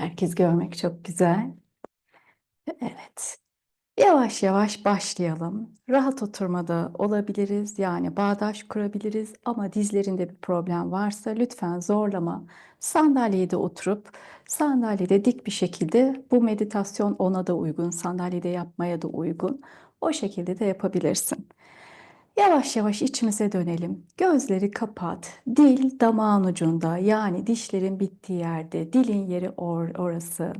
Herkes görmek çok güzel. Evet. Yavaş yavaş başlayalım. Rahat oturmada olabiliriz. Yani bağdaş kurabiliriz ama dizlerinde bir problem varsa lütfen zorlama. Sandalyede oturup sandalyede dik bir şekilde bu meditasyon ona da uygun, sandalyede yapmaya da uygun. O şekilde de yapabilirsin. Yavaş yavaş içimize dönelim. Gözleri kapat. Dil damağın ucunda yani dişlerin bittiği yerde, dilin yeri or orası.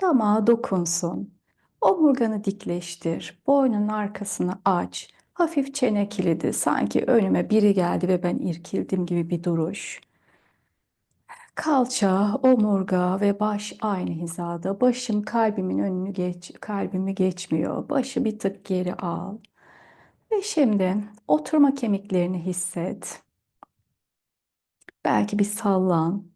Damağa dokunsun. Omurganı dikleştir. Boynun arkasını aç. Hafif çene kilidi. Sanki önüme biri geldi ve ben irkildim gibi bir duruş. Kalça, omurga ve baş aynı hizada. Başım kalbimin önünü geç, kalbimi geçmiyor. Başı bir tık geri al. Ve şimdi oturma kemiklerini hisset. Belki bir sallan.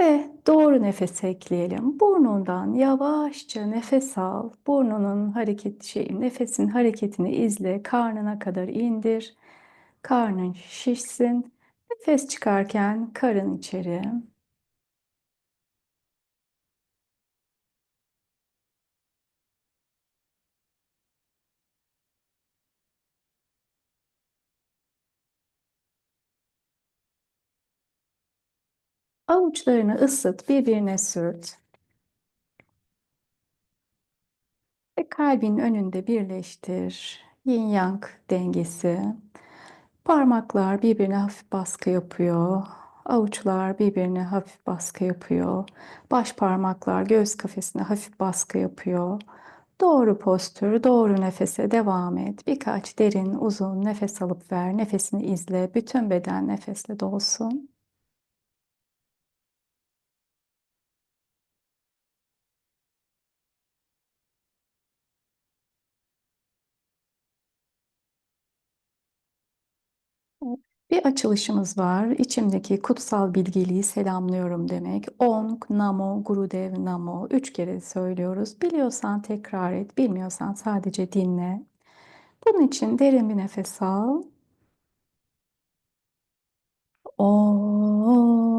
Ve doğru nefes ekleyelim. Burnundan yavaşça nefes al. Burnunun hareket şey, nefesin hareketini izle. Karnına kadar indir. Karnın şişsin. Nefes çıkarken karın içeri. Avuçlarını ısıt, birbirine sürt. Ve kalbin önünde birleştir. Yin yang dengesi. Parmaklar birbirine hafif baskı yapıyor. Avuçlar birbirine hafif baskı yapıyor. Baş parmaklar göğüs kafesine hafif baskı yapıyor. Doğru postür, doğru nefese devam et. Birkaç derin, uzun nefes alıp ver. Nefesini izle. Bütün beden nefesle dolsun. Bir açılışımız var. İçimdeki kutsal bilgeliği selamlıyorum demek. Om Namo Gurudev Namo. Üç kere söylüyoruz. Biliyorsan tekrar et. Bilmiyorsan sadece dinle. Bunun için derin bir nefes al. Om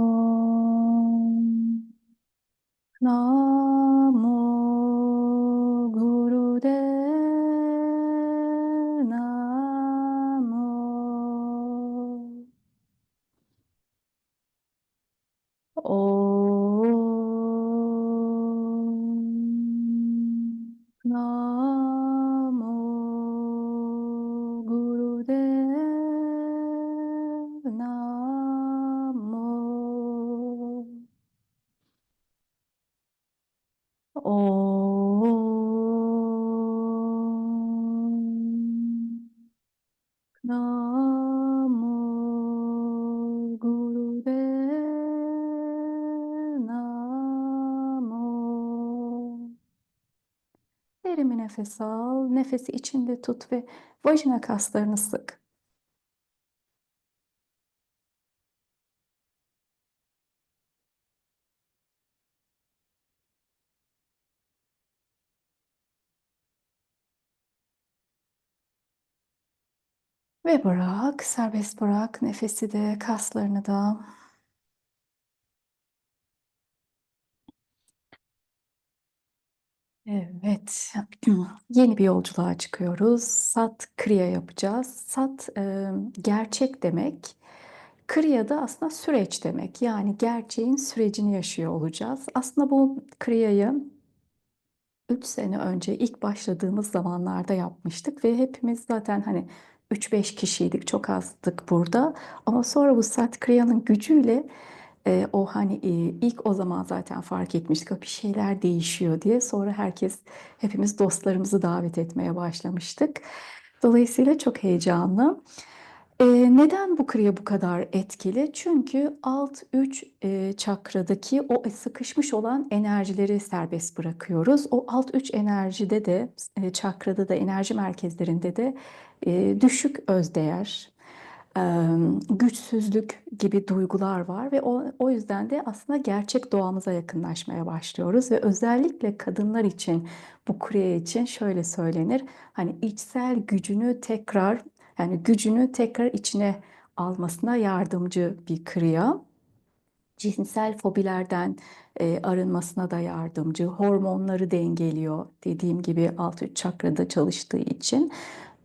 Namo Om nefes al. Nefesi içinde tut ve vajina kaslarını sık. Ve bırak, serbest bırak nefesi de, kaslarını da. Evet, yeni bir yolculuğa çıkıyoruz. Sat Kriya yapacağız. Sat e, gerçek demek. Kriya da aslında süreç demek. Yani gerçeğin sürecini yaşıyor olacağız. Aslında bu Kriya'yı 3 sene önce ilk başladığımız zamanlarda yapmıştık ve hepimiz zaten hani 3-5 kişiydik, çok azdık burada. Ama sonra bu Sat Kriya'nın gücüyle e, o hani e, ilk o zaman zaten fark etmiştik. Bir şeyler değişiyor diye. Sonra herkes, hepimiz dostlarımızı davet etmeye başlamıştık. Dolayısıyla çok heyecanlı. E, neden bu kriya bu kadar etkili? Çünkü alt üç e, çakradaki o sıkışmış olan enerjileri serbest bırakıyoruz. O alt üç enerjide de, e, çakrada da, enerji merkezlerinde de e, düşük özdeğer, güçsüzlük gibi duygular var ve o, o yüzden de aslında gerçek doğamıza yakınlaşmaya başlıyoruz ve özellikle kadınlar için bu kriye için şöyle söylenir hani içsel gücünü tekrar yani gücünü tekrar içine almasına yardımcı bir kriya. cinsel fobilerden e, arınmasına da yardımcı, hormonları dengeliyor. Dediğim gibi alt üç çakrada çalıştığı için.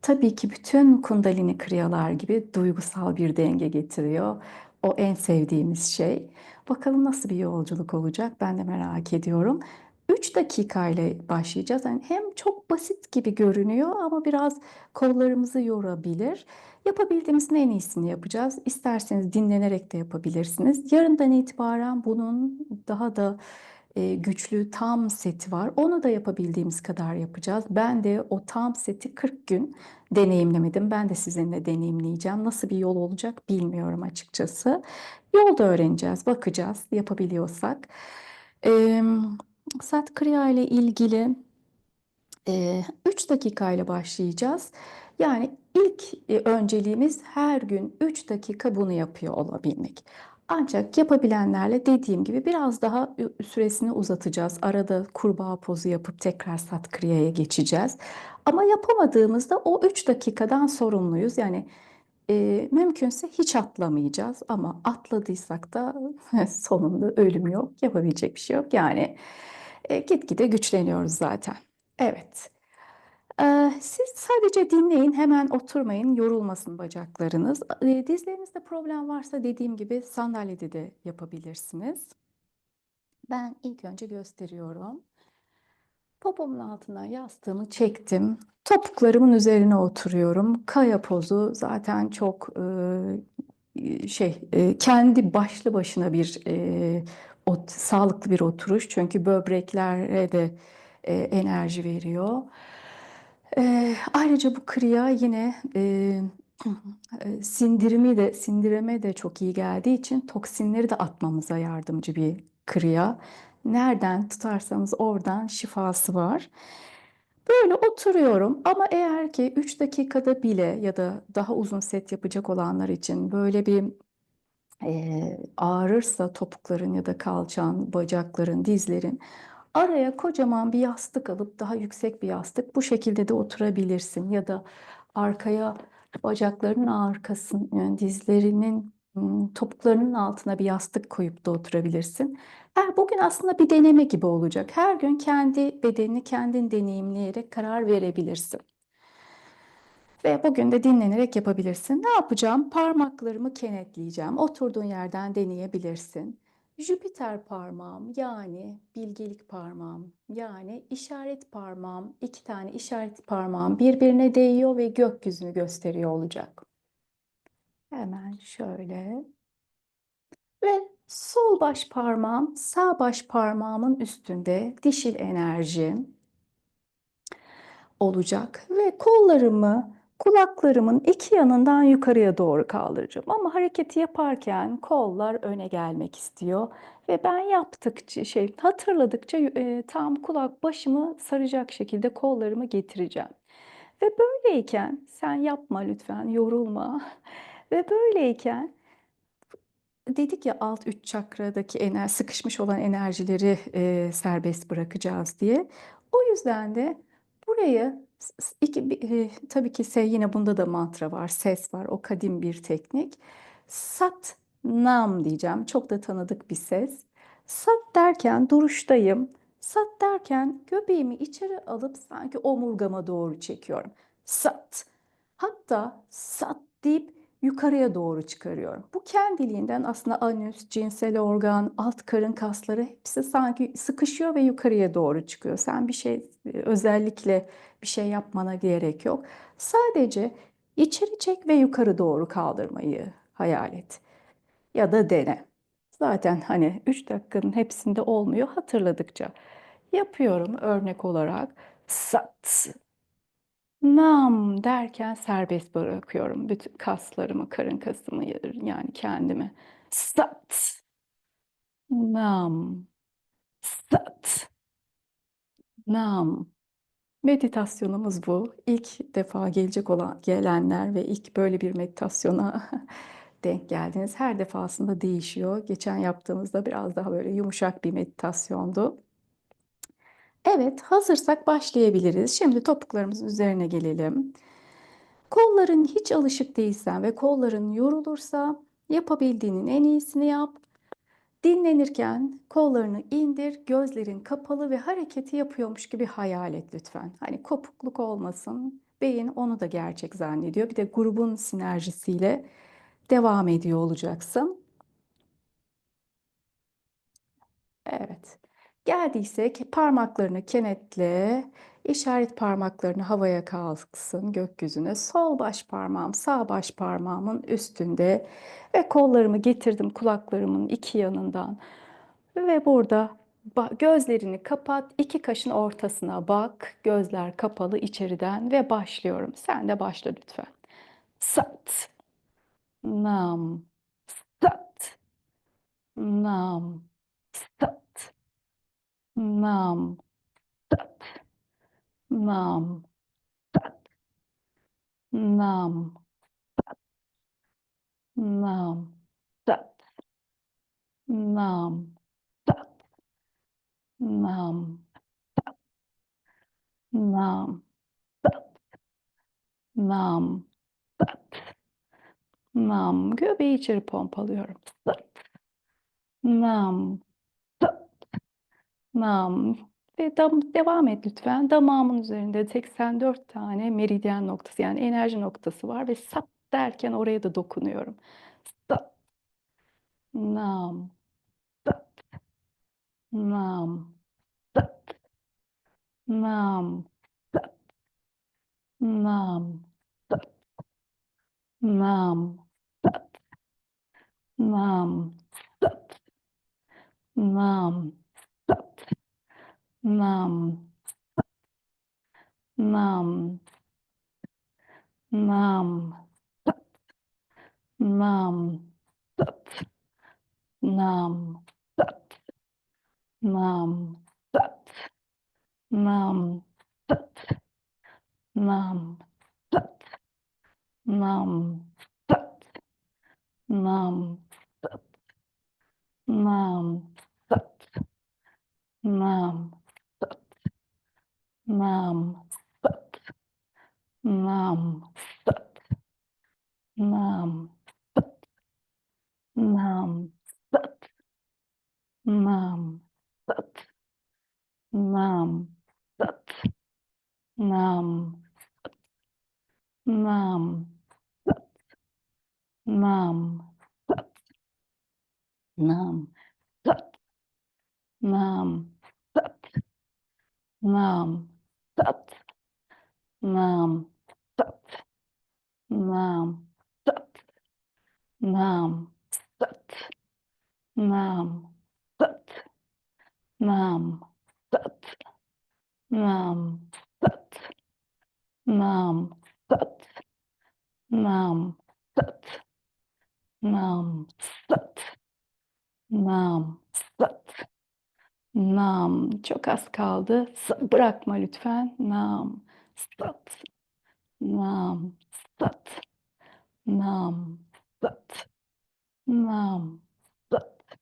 Tabii ki bütün kundalini kriyalar gibi duygusal bir denge getiriyor. O en sevdiğimiz şey. Bakalım nasıl bir yolculuk olacak ben de merak ediyorum. 3 dakika ile başlayacağız. Yani hem çok basit gibi görünüyor ama biraz kollarımızı yorabilir. Yapabildiğimizin en iyisini yapacağız. İsterseniz dinlenerek de yapabilirsiniz. Yarından itibaren bunun daha da e, güçlü tam seti var. Onu da yapabildiğimiz kadar yapacağız. Ben de o tam seti 40 gün deneyimlemedim. Ben de sizinle deneyimleyeceğim. Nasıl bir yol olacak bilmiyorum açıkçası. Yolda öğreneceğiz, bakacağız yapabiliyorsak. E, Sat Kriya ile ilgili 3 dakika ile başlayacağız. Yani ilk e, önceliğimiz her gün 3 dakika bunu yapıyor olabilmek. Ancak yapabilenlerle dediğim gibi biraz daha süresini uzatacağız. Arada kurbağa pozu yapıp tekrar sat kriyaya geçeceğiz. Ama yapamadığımızda o 3 dakikadan sorumluyuz. Yani e, mümkünse hiç atlamayacağız ama atladıysak da sonunda ölüm yok, yapabilecek bir şey yok. Yani e, gitgide güçleniyoruz zaten. Evet. Siz sadece dinleyin, hemen oturmayın, yorulmasın bacaklarınız. Dizlerinizde problem varsa dediğim gibi sandalyede de yapabilirsiniz. Ben ilk önce gösteriyorum. Popomun altından yastığımı çektim. Topuklarımın üzerine oturuyorum. Kaya pozu zaten çok e, şey e, kendi başlı başına bir e, ot, sağlıklı bir oturuş. Çünkü böbreklere de e, enerji veriyor. E, ayrıca bu kriya yine e, e, sindirimi de sindirime de çok iyi geldiği için toksinleri de atmamıza yardımcı bir kriya. Nereden tutarsanız oradan şifası var. Böyle oturuyorum ama eğer ki 3 dakikada bile ya da daha uzun set yapacak olanlar için böyle bir e, ağrırsa topukların ya da kalçan, bacakların, dizlerin araya kocaman bir yastık alıp daha yüksek bir yastık bu şekilde de oturabilirsin ya da arkaya bacaklarının arkasın yani dizlerinin topuklarının altına bir yastık koyup da oturabilirsin. Her bugün aslında bir deneme gibi olacak. Her gün kendi bedenini kendin deneyimleyerek karar verebilirsin. Ve bugün de dinlenerek yapabilirsin. Ne yapacağım? Parmaklarımı kenetleyeceğim. Oturduğun yerden deneyebilirsin. Jüpiter parmağım yani bilgelik parmağım yani işaret parmağım iki tane işaret parmağım birbirine değiyor ve gökyüzünü gösteriyor olacak. Hemen şöyle ve sol baş parmağım sağ baş parmağımın üstünde dişil enerji olacak ve kollarımı Kulaklarımın iki yanından yukarıya doğru kaldıracağım. Ama hareketi yaparken kollar öne gelmek istiyor. Ve ben yaptıkça, şey hatırladıkça e, tam kulak başımı saracak şekilde kollarımı getireceğim. Ve böyleyken sen yapma lütfen, yorulma. Ve böyleyken dedik ya alt üç çakradaki ener sıkışmış olan enerjileri e, serbest bırakacağız diye. O yüzden de burayı İki, e, tabii ki se yine bunda da mantra var, ses var. O kadim bir teknik. Sat nam diyeceğim. Çok da tanıdık bir ses. Sat derken duruştayım. Sat derken göbeğimi içeri alıp sanki omurgama doğru çekiyorum. Sat. Hatta sat deyip yukarıya doğru çıkarıyorum. Bu kendiliğinden aslında anüs, cinsel organ, alt karın kasları hepsi sanki sıkışıyor ve yukarıya doğru çıkıyor. Sen bir şey özellikle bir şey yapmana gerek yok. Sadece içeri çek ve yukarı doğru kaldırmayı hayal et. Ya da dene. Zaten hani 3 dakikanın hepsinde olmuyor hatırladıkça. Yapıyorum örnek olarak. Sat, nam derken serbest bırakıyorum. Bütün kaslarımı, karın kasımı yani kendimi. Sat, nam, sat, nam. Meditasyonumuz bu. İlk defa gelecek olan gelenler ve ilk böyle bir meditasyona denk geldiniz. Her defasında değişiyor. Geçen yaptığımızda biraz daha böyle yumuşak bir meditasyondu. Evet, hazırsak başlayabiliriz. Şimdi topuklarımızın üzerine gelelim. Kolların hiç alışık değilsen ve kolların yorulursa yapabildiğinin en iyisini yap. Dinlenirken kollarını indir, gözlerin kapalı ve hareketi yapıyormuş gibi hayal et lütfen. Hani kopukluk olmasın. Beyin onu da gerçek zannediyor. Bir de grubun sinerjisiyle devam ediyor olacaksın. Evet. Geldiyse ki parmaklarını kenetle, işaret parmaklarını havaya kalksın gökyüzüne. Sol baş parmağım sağ baş parmağımın üstünde. Ve kollarımı getirdim kulaklarımın iki yanından. Ve burada gözlerini kapat, iki kaşın ortasına bak, gözler kapalı içeriden ve başlıyorum. Sen de başla lütfen. Sat, nam, sat, nam, sat, nam, sat, Nam. Tat. Nam. Tat. Nam. Tat. Nam. Tat. Nam. Tat. Nam. Tat. Nam. Tat. Nam. Göbeği içeri pompalıyorum. Tat. Nam. Tat. Nam. Ve dam, devam et lütfen. Damağımın üzerinde 84 tane meridyen noktası yani enerji noktası var ve sat derken oraya da dokunuyorum. Sat. Nam. Nam. Sat. Nam. Sat. Nam. Sat. Nam. Sat. Nam. Sat. Nam. Sat. Nam. Nam. Nam. Sat. Nam. Sat. Nam. Nam, sat, nam, sat, nam, nam, sat, nam, sat, nam, sat, nam, sat, nam, sat, nam, sat, nam, nam, sat, nam, sat, nam, sat, nam, sat, nam, sat, nam, sat, nam, sat, nam, sat, nam, sat. Nam, sat, nam, sat, nam, sat, nam, sat, nam, sat, nam, sat, nam. Çok az kaldı. Bırakma lütfen. Nam, sat, nam, sat, nam, sat, nam, sat,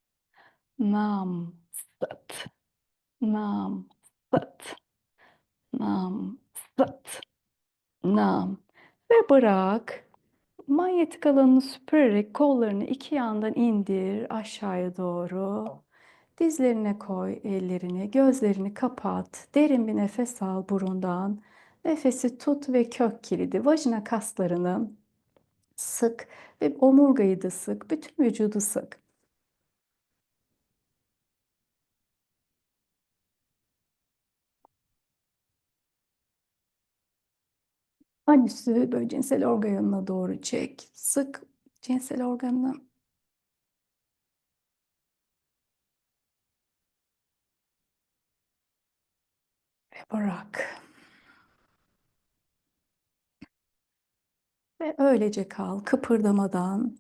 nam, sat, nam, sat, nam, sat, nam ve bırak. Manyetik alanını süpürerek kollarını iki yandan indir aşağıya doğru. Dizlerine koy ellerini, gözlerini kapat. Derin bir nefes al burundan. Nefesi tut ve kök kilidi, vajina kaslarını sık ve omurgayı da sık, bütün vücudu sık. Anüsü böyle cinsel organına doğru çek. Sık cinsel organını. Bırak. Ve öylece kal kıpırdamadan.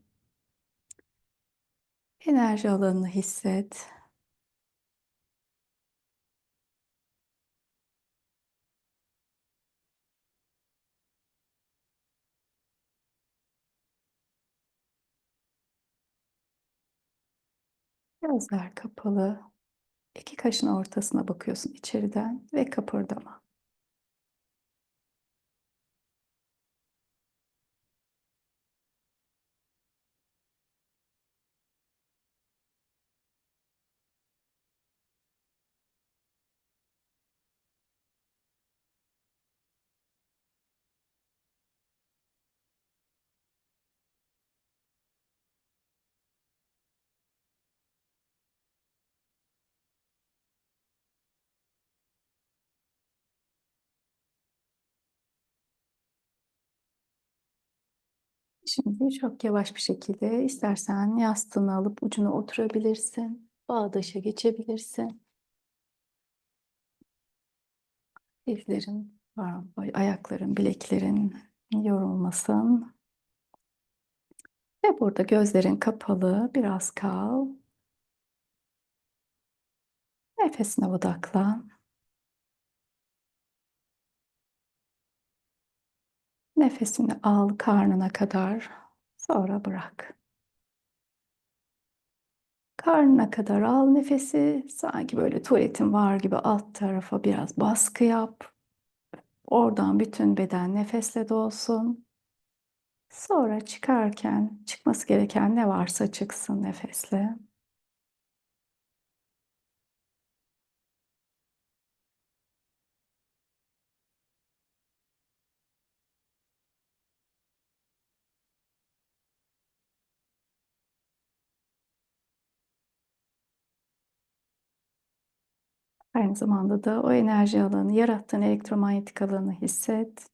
Enerji alanını hisset. Gözler kapalı. İki kaşın ortasına bakıyorsun içeriden ve kıpırdama. Şimdi çok yavaş bir şekilde istersen yastığını alıp ucuna oturabilirsin. Bağdaşa geçebilirsin. Dizlerin, ayakların, bileklerin yorulmasın. Ve burada gözlerin kapalı biraz kal. Nefesine odaklan. Nefesini al karnına kadar, sonra bırak. Karnına kadar al nefesi, sanki böyle tuvaletin var gibi alt tarafa biraz baskı yap. Oradan bütün beden nefesle dolsun. Sonra çıkarken çıkması gereken ne varsa çıksın nefesle. Aynı zamanda da o enerji alanı, yarattığın elektromanyetik alanı hisset.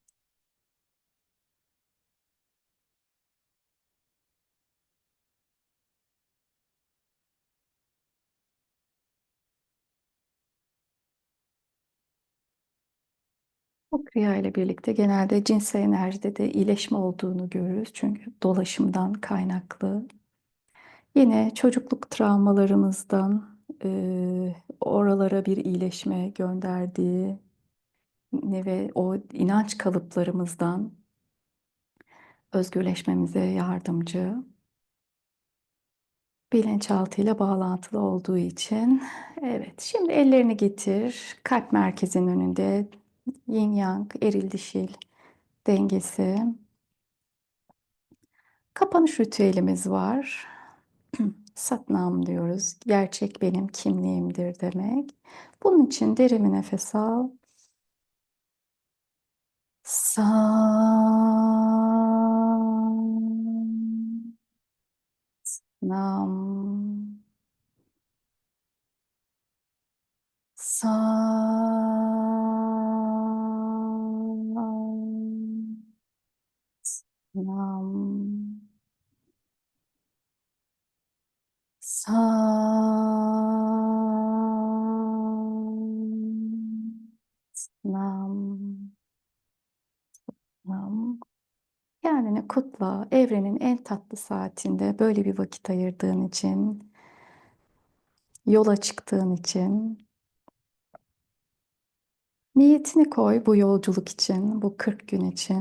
Bu kriya ile birlikte genelde cinsel enerjide de iyileşme olduğunu görürüz. Çünkü dolaşımdan kaynaklı. Yine çocukluk travmalarımızdan e, oralara bir iyileşme gönderdiği ve o inanç kalıplarımızdan özgürleşmemize yardımcı. Bilinçaltıyla bağlantılı olduğu için. Evet, şimdi ellerini getir. Kalp merkezinin önünde yin yang, eril dişil dengesi. Kapanış ritüelimiz var. Satnam diyoruz. Gerçek benim kimliğimdir demek. Bunun için derin bir nefes al. Sam. Nam. Sam. Nam. Sam. Nam. Nam. Kendini kutla. Evrenin en tatlı saatinde böyle bir vakit ayırdığın için, yola çıktığın için. Niyetini koy bu yolculuk için, bu 40 gün için.